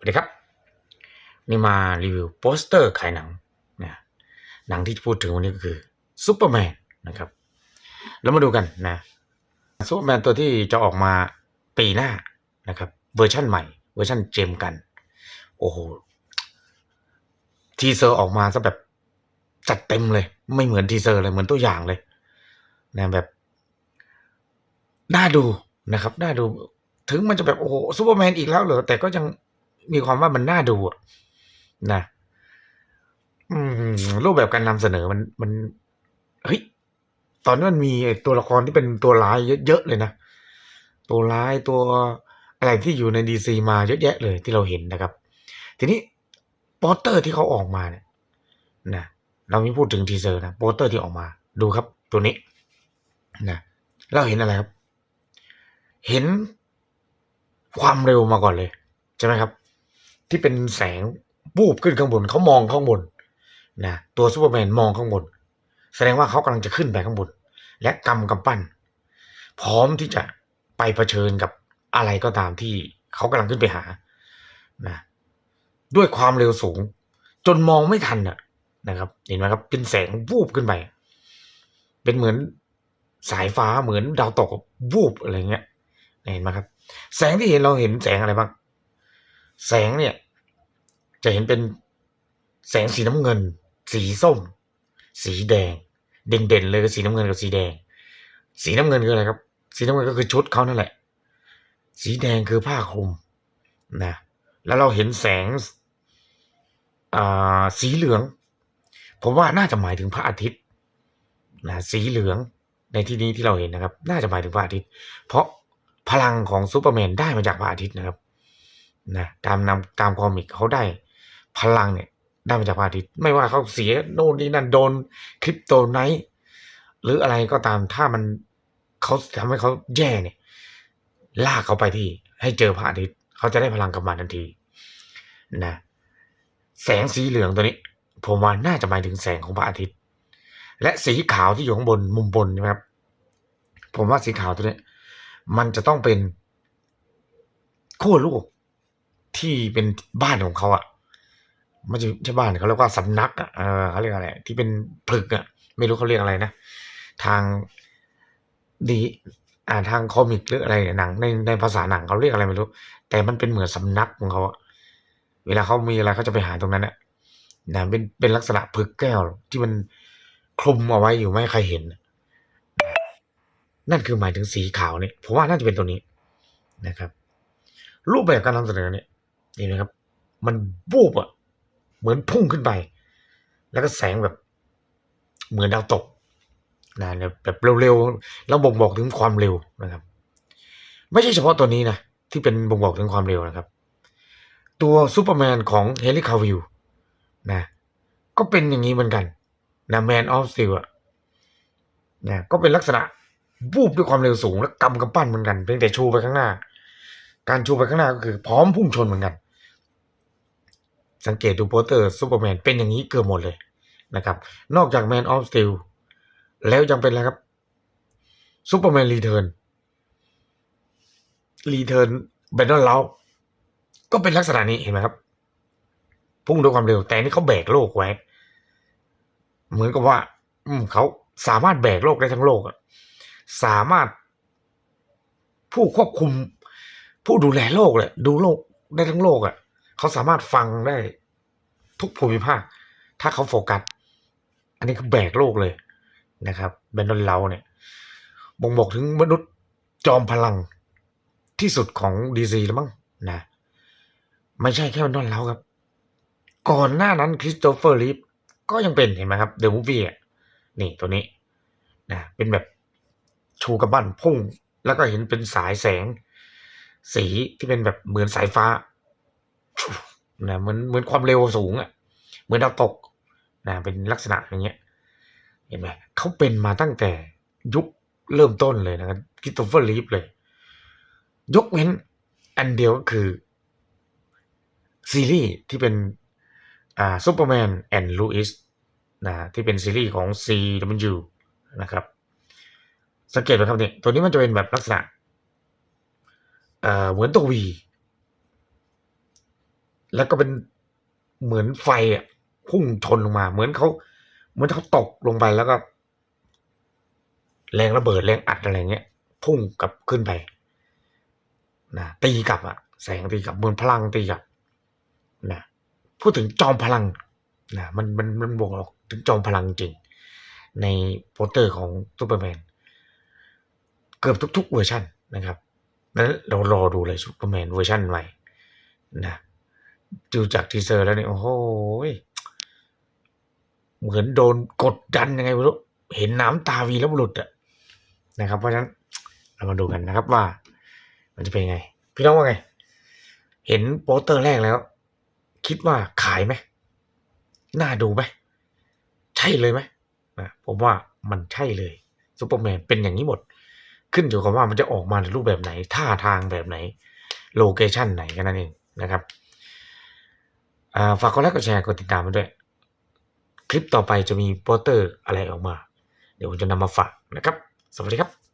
สวัสดีครับ นี่มารีวิวโปสเตอร์ขายหนังนะหนังที่พูดถึงวันนี้ก็คือซูเปอร์แมนนะครับแล้วมาดูกันนะซูเปอร์แมนตัวที่จะออกมาปีหน้านะครับเวอร์ชั่นใหม่เวอร์ชั่นเจมกัน โอ้โห ทีเซอร์ออกมาซะแบบจัดเต็มเลย ไม่เหมือนทีเซอร์เลยเหมือนตัวอย่างเลยนะแบบน่าดูนะครับน่าดูถึงมันจะแบบโอ้โหซูเปอร์แมนอีกแล้วเหรอแต่ก็ยัง มีความว่ามันน่าดูนะอืมรูปแบบการนำเสนอมันมันเฮ้ยตอนนี้มันมีตัวละครที่เป็นตัวร้ายเยอะๆเลยนะ ตัวร้ายตัวอะไรที่อยู่ในดีซีมาเยอะแยะเลยที่เราเห็นนะครับ ทีนี้โปสเตอร์ที่เขาออกมาเนี่ยนะเราไม่พูดถึงทีเซอร์นะโปสเตอร์ที่ออกมา ดูครับ ตัวนี้นะเราเห็นอะไรครับ เห็นความเร็วมาก่อนเลย ใช่ไหมครับ ที่เป็นแสงบูบขึ้นข้างบนเขามองข้างบนนะตัวซูเปอร์แมนมองข้างบน แสดงว่าเขากำลังจะขึ้นไปข้างบน และกำกำปั้น พร้อมที่จะไปเผชิญกับอะไรก็ตามที่เขากำลังขึ้นไปหานะด้วยความเร็วสูง จนมองไม่ทันนะนะครับ เห็นไหมครับเป็นแสงวูบขึ้นไป เป็นเหมือนสายฟ้าเหมือนดาวตกวูบอะไรเงี้ยเห็นไหมครับ แสงที่เห็นเราเห็นแสงอะไรบ้าง แสงเนี่ย จะเห็นเป็นแสงสีน้ำเงิน สีส้ม สีแดง เด่นๆเลยสีน้ำเงินกับสีแดง สีน้ำเงินคืออะไรครับ สีน้ำเงินก็คือชุดเขานั่นแหละ สีแดงคือผ้าคลุมนะแล้วเราเห็นแสงอ่าสีเหลือง ผมว่าน่าจะหมายถึงพระอาทิตย์นะสีเหลืองในที่นี้ที่เราเห็นนะครับ น่าจะหมายถึงพระอาทิตย์ เพราะพลังของซูเปอร์แมนได้มาจากพระอาทิตย์นะครับ นะตามนำตามคอมิกเขาได้พลังเนี่ยได้มาจากพระอาทิตย์ไม่ว่าเขาเสียโน่นนี่นั่นโดนคริปโตไนท์หรืออะไรก็ตามถ้ามันเขาทำให้เขาแย่เนี่ย ลากเขาไปที่ ให้เจอพระอาทิตย์เขาจะได้พลังกลับมาทันทีนะแสงสีเหลืองตัวนี้ ผมว่าน่าจะหมายถึงแสงของพระอาทิตย์ และสีขาวที่อยู่ข้างบนมุมบนใช่ไหมครับ ผมว่าสีขาวตัวนี้มันจะต้องเป็นขั้วลูก ที่เป็นบ้านของเขาอะไม่ใช่ใช่บ้านเขาเรียกว่าสำนักอะเออเขาเรียกอะไร ที่เป็นผลึกอะไม่รู้เขาเรียกอะไรนะทางดีอ่าทางคอมิกหรืออะไรหนังในในภาษาหนังเขาเรียกอะไรไม่รู้ แต่มันเป็นเหมือนสำนักของเขาอะเวลาเขามีอะไรเขาจะไปหาตรงนั้นอะนะเป็นเป็นลักษณะผึกแก้วที่มันคลุมเอาไว้อยู่ไม่ให้ใครเห็น นั่นคือหมายถึงสีขาวเนี่ยผมว่าน่าจะเป็นตัวนี้นะครับ รูปแบบการนำเสนอเนี่ย นี่นะครับ มันบูบอะเหมือนพุ่งขึ้นไป แล้วก็แสงแบบ เหมือนดาวตกนะแบบเร็วๆแล้วบ่งบอกถึงความเร็วนะครับ ไม่ใช่เฉพาะตัวนี้นะที่เป็นบ่งบอกถึงความเร็วนะครับ ตัวซูเปอร์แมนของเฮลิคาวิลนะก็เป็นอย่างนี้เหมือนกันนะแมนออฟสตีลอะนะก็เป็นลักษณะวูบด้วยความเร็วสูง และกำกำปั้นเหมือนกันเพียงแต่ชูไปข้างหน้า การชูไปข้างหน้าก็คือพร้อมพุ่งชนเหมือนกัน สังเกตดูโปสเตอร์ซูเปอร์แมนเป็นอย่างนี้เกือบหมดเลยนะครับ นอกจากแมนออฟสตีลแล้วยังเป็นอะไรครับซูเปอร์แมนรีเทิร์นรีเทิร์นเบนนอลเลาก็เป็นลักษณะนี้เห็นไหมครับ พุ่งด้วยความเร็วแต่นี่เขาแบกโลกไว้ เหมือนกับว่า อืมเขาสามารถแบกโลกได้ทั้งโลกอะสามารถผู้ควบคุม ผู้ดูแลโลกเลยดูโลกได้ทั้งโลกอะเขาสามารถฟังได้ทุกภูมิภาค ถ้าเขาโฟกัส อันนี้คือแบกโลกเลยนะครับเบนดอนเลาเนี่ยบ่งบอกถึงมนุษย์จอมพลังที่สุดของดีซีแล้วมั้งนะ ไม่ใช่แค่เบนดอนเลาครับ ก่อนหน้านั้นคริสโตเฟอร์ลีฟก็ยังเป็นเห็นไหมครับเดอะมูฟวี่อะนี่ตัวนี้นะเป็นแบบชูกระบั้นพุ่ง แล้วก็เห็นเป็นสายแสง สีที่เป็นแบบเหมือนสายฟ้านะเหมือนเหมือนความเร็วสูงอะ เหมือนดาวตกนะเป็นลักษณะอย่างเงี้ยเห็นไหมเขาเป็นมาตั้งแต่ยุคเริ่มต้นเลยนะครับคริสโตเฟอร์ลีฟเลย ยกเว้นอันเดียวก็คือ ซีรีส์ที่เป็นอ่าซูเปอร์แมนแอนด์ลูอิสนะที่เป็นซีรีส์ของ CW นะครับ สังเกตไหมครับเนี่ยตัวนี้มันจะเป็นแบบลักษณะ เหมือนตัววี แล้วก็เป็นเหมือนไฟอะพุ่งชนลงมา เหมือนเขาเหมือนเขาตกลงไปแล้วก็ แรงระเบิดแรงอัดอะไรเงี้ย พุ่งกลับขึ้นไปนะตีกลับอะแสงตีกลับเหมือนพลังตีกลับนะพูดถึงจอมพลังนะมันมันมันบอกออกถึงจอมพลังจริง ในโปสเตอร์ของซูเปอร์แมน เกือบทุก ๆ เวอร์ชันนะครับ นั้นเรารอดูเลยซูเปอร์แมนเวอร์ชันใหม่นะดูจากทีเซอร์แล้วเนี่ยโอ้โหเหมือนโดนกดดันยังไงไม่รู้เห็นน้ำตาวีแล้วบุรุษอะนะครับ เพราะฉะนั้นเรามาดูกันนะครับว่า มันจะเป็นยังไง พี่น้องว่าไง เห็นโปสเตอร์แรกแล้ว คิดว่าขายไหมน่าดูไหมใช่เลยไหมนะผมว่ามันใช่เลยซูเปอร์แมนเป็นอย่างนี้หมด ขึ้นอยู่กับว่ามันจะออกมาในรูปแบบไหน ท่าทางแบบไหน โลเคชันไหนกันนั่นเองนะครับฝากกดไลค์กดแชร์กดติดตามมาด้วย คลิปต่อไปจะมีโปสเตอร์อะไรออกมา เดี๋ยวผมจะนำมาฝากนะครับ สวัสดีครับ